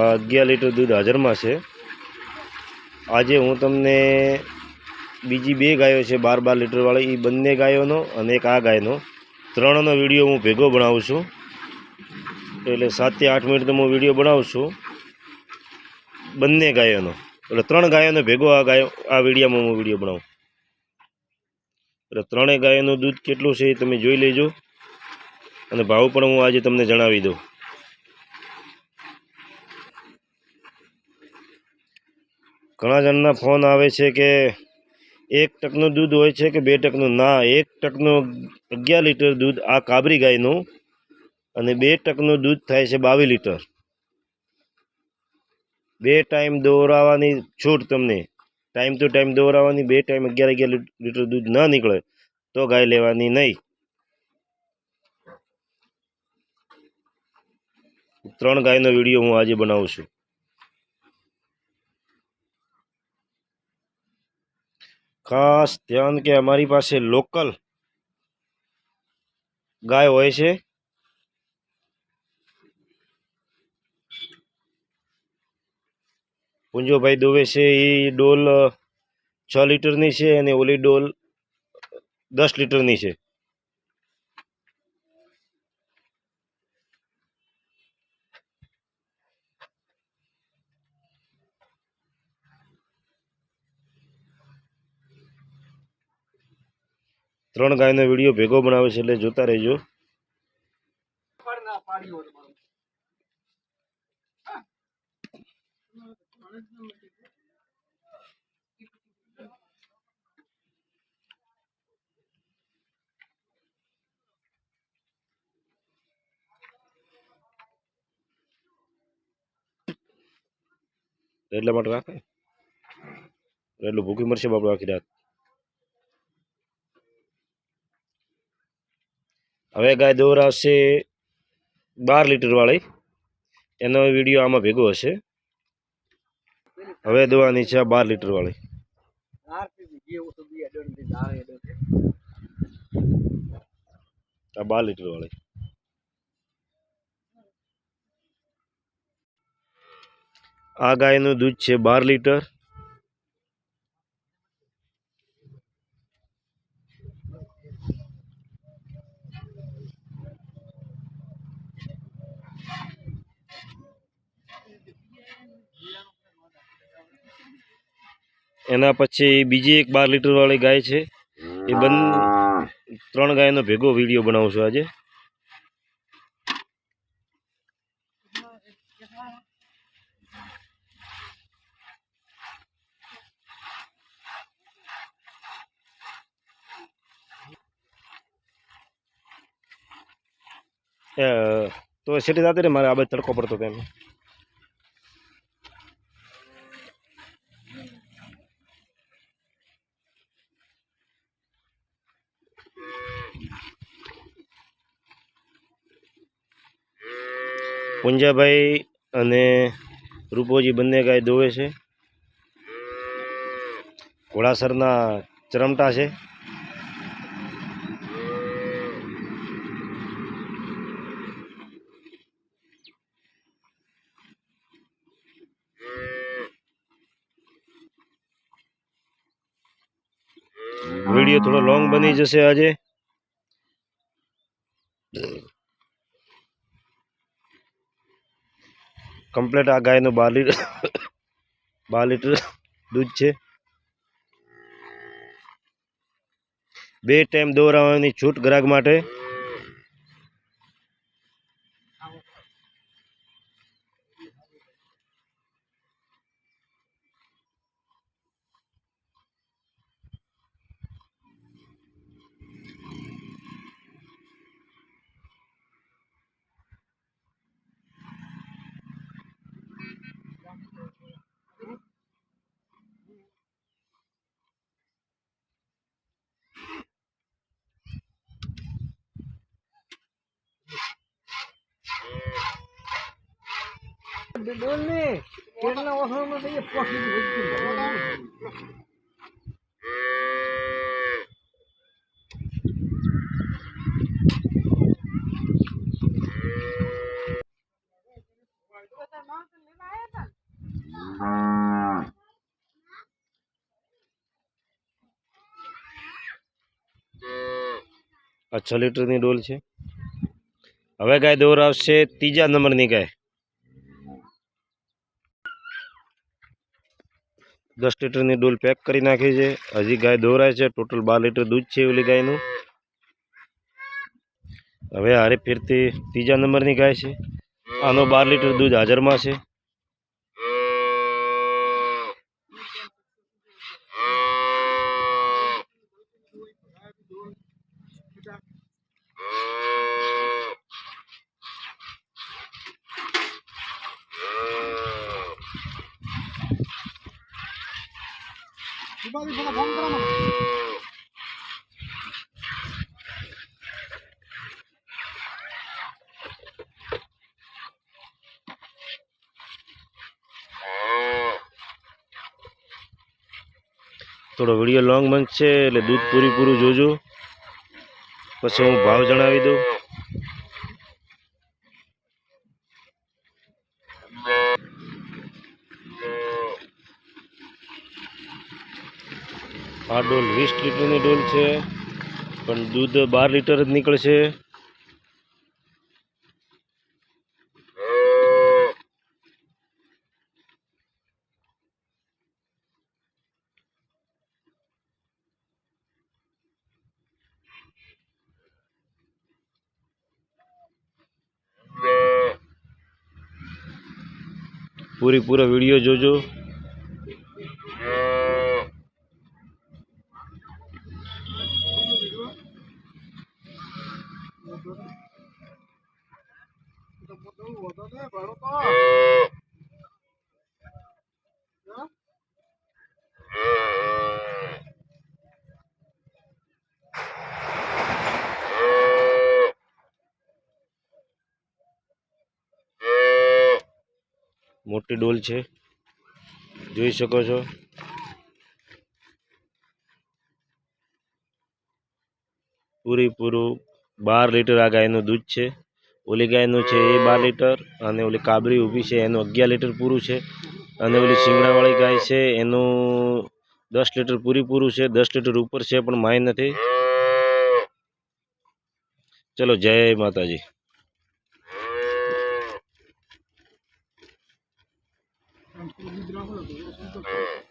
અગિયાર લીટર દૂધ હાજરમાં છે. આજે હું તમને બીજી બે ગાયો છે, બાર બાર લીટરવાળી. એ બંને ગાયોનો અને એક આ ગાયનો. ત્રણનો વીડિયો હું ભેગો બનાવું છું. એટલે સાતથી આઠ મિનિટનો હું વીડિયો બનાવું છું. બંને ગાયોનો. એટલે ત્રણ ગાયોનો ભેગો આ ગાયો, આ વિડીયોમાં હું વીડિયો બનાવું. એટલે ત્રણેય ગાયોનું દૂધ કેટલું છે એ તમે જોઈ લેજો. અને ભાવ પણ હું આજે તમને જણાવી દઉં. ઘણા જણના ફોન આવે છે કે એક ટકનું દૂધ હોય છે કે બે ટકનું? ના, એક ટકનું અગિયાર લીટર દૂધ આ કાબરી ગાયનું અને બે ટકનું દૂધ થાય છે બાવીસ લીટર. બે ટાઈમ દોરાવાની છૂટ તમને. ટાઈમ ટુ ટાઈમ દોરાવાની, બે ટાઈમ અગિયાર અગિયાર લીટર દૂધ ના નીકળે તો ગાય લેવાની નહીં. ત્રણ ગાયનો વીડિયો હું આજે બનાવું છું. ખાસ ધ્યાન કે અમારી પાસે લોકલ ગાય હોય છે. પુંજોભાઈ દોવે છે એ ડોલ છ લીટરની છે અને ઓલી ડોલ દસ લીટરની છે. ત્રણ ગાયનો વીડિયો ભેગો બનાવે છે એટલે જોતા રહેજો. એટલા માટે રાખે? એટલું ભૂખી મરશે બાપડો આખી રાત. હવે ગાય દોર આવશે બાર લીટરવાળી એનો વીડિયો આમાં ભેગો હશે. હવે દોવાની છે બાર લીટરવાળી આ બાર લીટરવાળી આ ગાયનું દૂધ છે બાર લીટર. એના પછી બીજી એક બાર લીટર વાળી ગાય છે. એ બંને ત્રણ ગાયનો ભેગો વીડિયો બનાવું છું આજે. તો સેટી રે મારે આ બાજુ તડકો પડતો હતો પુંજાભાઈ અને રૂપોજી બંને ગાય દોવે છે. ઘોડાસરના ચરમટા છે. વીડિયો થોડો લોંગ બની જશે આજે. કમ્પ્લેટ આ ગાયનું બાર લીટર બાર લીટર દૂધ છે. બે ટાઈમ દોરાવાની છૂટ ગ્રાહક માટે બોલને કેટલા વર્ષોમાં તો એ પોકી ગયું. આ છ લીટરની ડોલ છે હવે ગાય દોર આવશે ત્રીજા નંબરની ગાય દસ લીટરની ડોલ પેક કરી નાખી છે. હજી ગાય દોરાય છે. ટોટલ બાર લીટર દૂધ છે ઓલી ગાયનું. હવે હારે ફેરતી ત્રીજા નંબરની ગાય છે. આનો બાર લીટર દૂધ હાજરમાં છે સુભાષી પેલા ફોન કરો મને થોડો વીડિયો લોંગ બનશે એટલે દૂધ પૂરી પૂરું જોજો. પછી હું ભાવ જણાવી દઉં. આ ડોલ વીસ લીટરની ડોલ છે, પણ દૂધ બાર લીટર જ નીકળશે. પૂરી પૂરો વીડિયો જોજો તો બધું વધો ને ભાડું તો હા? મોટી ડોલ છે. જોઈ શકો છો. પૂરેપૂરું બાર લીટર આ ગાયનું દૂધ છે. ઓલી ગાયનું છે એ બાર લીટર અને ઓલી કાબરી ઊભી છે, એનું અગિયાર લીટર પૂરું છે. અને ઓલી શિંગડાવાળી ગાય છે, એનું દસ લીટર પૂરેપૂરું છે, દસ લીટર ઉપર છે, પણ માય નથી. ચલો, જય માતાજી. tú vienes de